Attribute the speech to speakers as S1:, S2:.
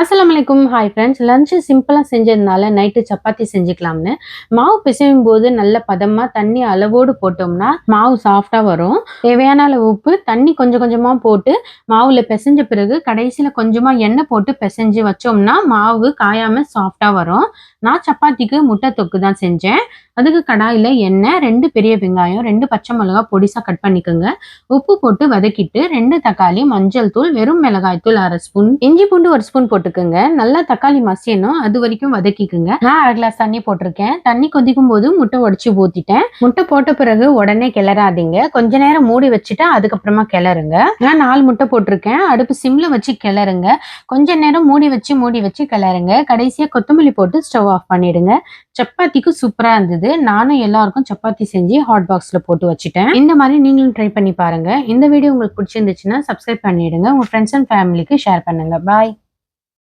S1: அஸ்ஸலாமு அலைக்கும். Hi friends lunch சிம்பிளாக செஞ்சதுனால நைட்டு சப்பாத்தி செஞ்சுக்கலாம்னு. மாவு பிசையும் போது நல்ல பதமாக தண்ணி அளவோடு போட்டோம்னா மாவு சாஃப்டாக வரும். தேவையான அளவு உப்பு தண்ணி கொஞ்சம் கொஞ்சமாக போட்டு மாவில் பிசைஞ்ச பிறகு கடைசியில் கொஞ்சமாக எண்ணெய் போட்டு பிசைஞ்சு வச்சோம்னா மாவு காயாமல் சாஃப்டாக வரும். நான் சப்பாத்திக்கு முட்டை தொக்கு தான் செஞ்சேன். அதுக்கு கடாயில் எண்ணெய் ரெண்டு பெரிய வெங்காயம் ரெண்டு பச்சை மிளகாய் பொடிசாக கட் பண்ணிக்கோங்க. உப்பு போட்டு வதக்கிட்டு ரெண்டு தக்காளி மஞ்சள் தூள் வெறும் மிளகாய் தூள் அரை ஸ்பூன் இஞ்சி பூண்டு ஒரு ஸ்பூன் போட்டு போட்டுக்கோங்க. நல்லா தக்காளி மசியணும். அது வரைக்கும் வதக்கிக்குங்க. நான் அரை கிளாஸ் தண்ணி போட்டிருக்கேன். தண்ணி கொதிக்கும் போது முட்டை உடச்சி ஊத்திட்டேன். முட்டை போட்ட பிறகு உடனே கிளறாதீங்க. கொஞ்ச நேரம் மூடி வச்சுட்டு அதுக்கப்புறமா கிளறுங்க. நான் நாலு முட்டை போட்டிருக்கேன். அடுப்பு சிம்ல வச்சு கிளறுங்க. கொஞ்ச நேரம் மூடி வச்சு மூடி வச்சு கிளறுங்க. கடைசியா கொத்தமல்லி போட்டு ஸ்டவ் ஆஃப் பண்ணிடுங்க. சப்பாத்திக்கு சூப்பரா இருந்தது. நானும் எல்லாருக்கும் சப்பாத்தி செஞ்சு ஹாட் பாக்ஸ்ல போட்டு வச்சுட்டேன். இந்த மாதிரி நீங்களும் ட்ரை பண்ணி பாருங்க. இந்த வீடியோ உங்களுக்கு பிடிச்சிருந்துச்சுன்னா சப்ஸ்கிரைப் பண்ணிடுங்க. உங்க ஃப்ரெண்ட்ஸ் அண்ட் ஃபேமிலிக்கு ஷேர் பண்ணுங்க. பாய்